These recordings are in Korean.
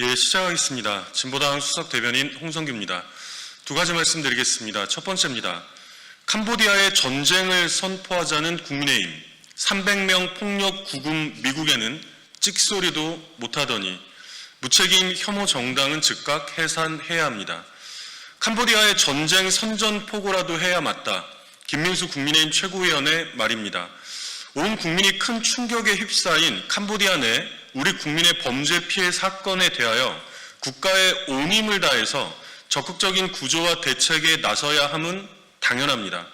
예, 시작하겠습니다. 진보당 수석 대변인 홍성규입니다. 두 가지 말씀드리겠습니다. 첫 번째입니다. 캄보디아의 전쟁을 선포하자는 국민의힘, 300명 폭력 구금 미국에는 찍소리도 못하더니 무책임 혐오 정당은 즉각 해산해야 합니다. 캄보디아의 전쟁 선전포고라도 해야 맞다. 김민수 국민의힘 최고위원의 말입니다. 온 국민이 큰 충격에 휩싸인 캄보디아 내 우리 국민의 범죄 피해 사건에 대하여 국가의 온 힘을 다해서 적극적인 구조와 대책에 나서야 함은 당연합니다.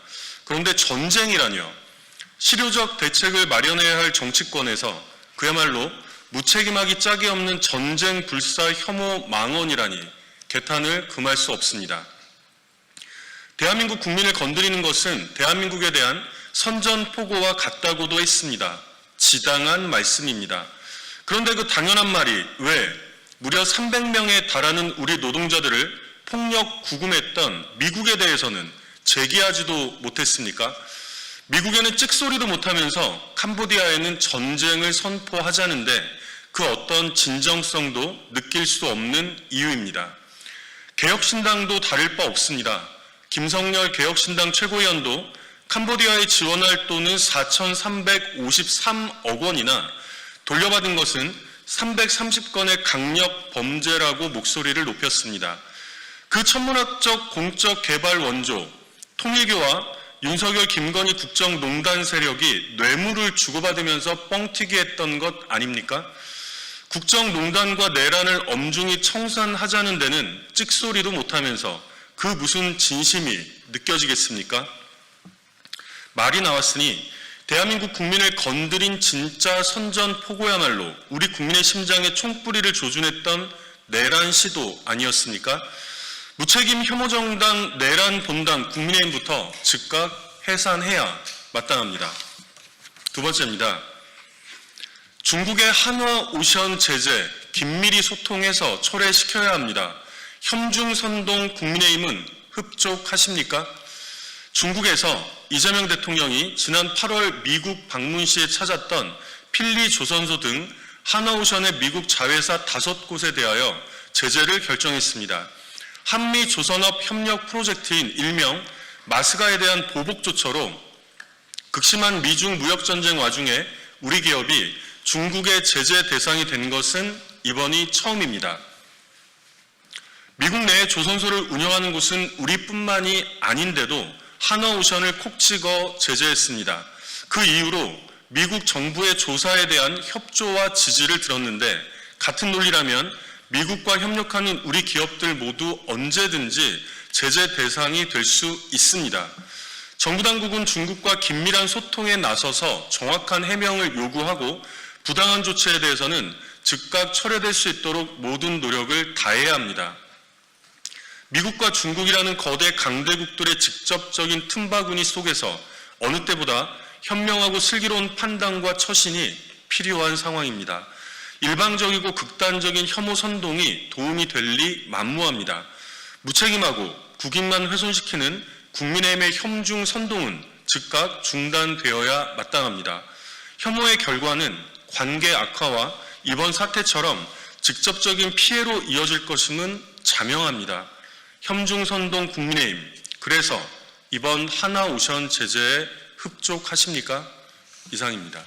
그런데 전쟁이라뇨. 실효적 대책을 마련해야 할 정치권에서 그야말로 무책임하기 짝이 없는 전쟁 불사 혐오 망언이라니 개탄을 금할 수 없습니다. 대한민국 국민을 건드리는 것은 대한민국에 대한 선전포고와 같다고도 했습니다. 지당한 말씀입니다. 그런데 그 당연한 말이 왜 무려 300명에 달하는 우리 노동자들을 폭력 구금했던 미국에 대해서는 제기하지도 못했습니까? 미국에는 찍소리도 못하면서 캄보디아에는 전쟁을 선포하자는데 그 어떤 진정성도 느낄 수 없는 이유입니다. 개혁신당도 다를 바 없습니다. 김성열 개혁신당 최고위원도 캄보디아에 지원할 돈은 4,353억 원이나 돌려받은 것은 330건의 강력 범죄라고 목소리를 높였습니다. 그 천문학적 공적 개발 원조 통일교와 윤석열 김건희 국정농단 세력이 뇌물을 주고받으면서 뻥튀기 했던 것 아닙니까? 국정농단과 내란을 엄중히 청산하자는 데는 찍소리도 못하면서 그 무슨 진심이 느껴지겠습니까? 말이 나왔으니 대한민국 국민을 건드린 진짜 선전포고야말로 우리 국민의 심장에 총뿌리를 조준했던 내란 시도 아니었습니까? 무책임 혐오정당 내란 본당 국민의힘부터 즉각 해산해야 마땅합니다. 두 번째입니다. 중국의 한화 오션 제재 긴밀히 소통해서 철회시켜야 합니다. 현중선동 국민의힘은 흡족하십니까? 중국에서 이재명 대통령이 지난 8월 미국 방문 시에 찾았던 필리 조선소 등 하나오션의 미국 자회사 다섯 곳에 대하여 제재를 결정했습니다. 한미 조선업 협력 프로젝트인 일명 마스가에 대한 보복 조처로 극심한 미중 무역 전쟁 와중에 우리 기업이 중국의 제재 대상이 된 것은 이번이 처음입니다. 미국 내에 조선소를 운영하는 곳은 우리뿐만이 아닌데도 하나오션을 콕 찍어 제재했습니다. 그 이후로 미국 정부의 조사에 대한 협조와 지지를 들었는데 같은 논리라면 미국과 협력하는 우리 기업들 모두 언제든지 제재 대상이 될 수 있습니다. 정부 당국은 중국과 긴밀한 소통에 나서서 정확한 해명을 요구하고 부당한 조치에 대해서는 즉각 철회될 수 있도록 모든 노력을 다해야 합니다. 미국과 중국이라는 거대 강대국들의 직접적인 틈바구니 속에서 어느 때보다 현명하고 슬기로운 판단과 처신이 필요한 상황입니다. 일방적이고 극단적인 혐오 선동이 도움이 될 리 만무합니다. 무책임하고 국익만 훼손시키는 국민의힘의 혐중 선동은 즉각 중단되어야 마땅합니다. 혐오의 결과는 관계 악화와 이번 사태처럼 직접적인 피해로 이어질 것임은 자명합니다. 혐중선동 국민의힘 그래서 이번 하나오션 제재에 흡족하십니까? 이상입니다.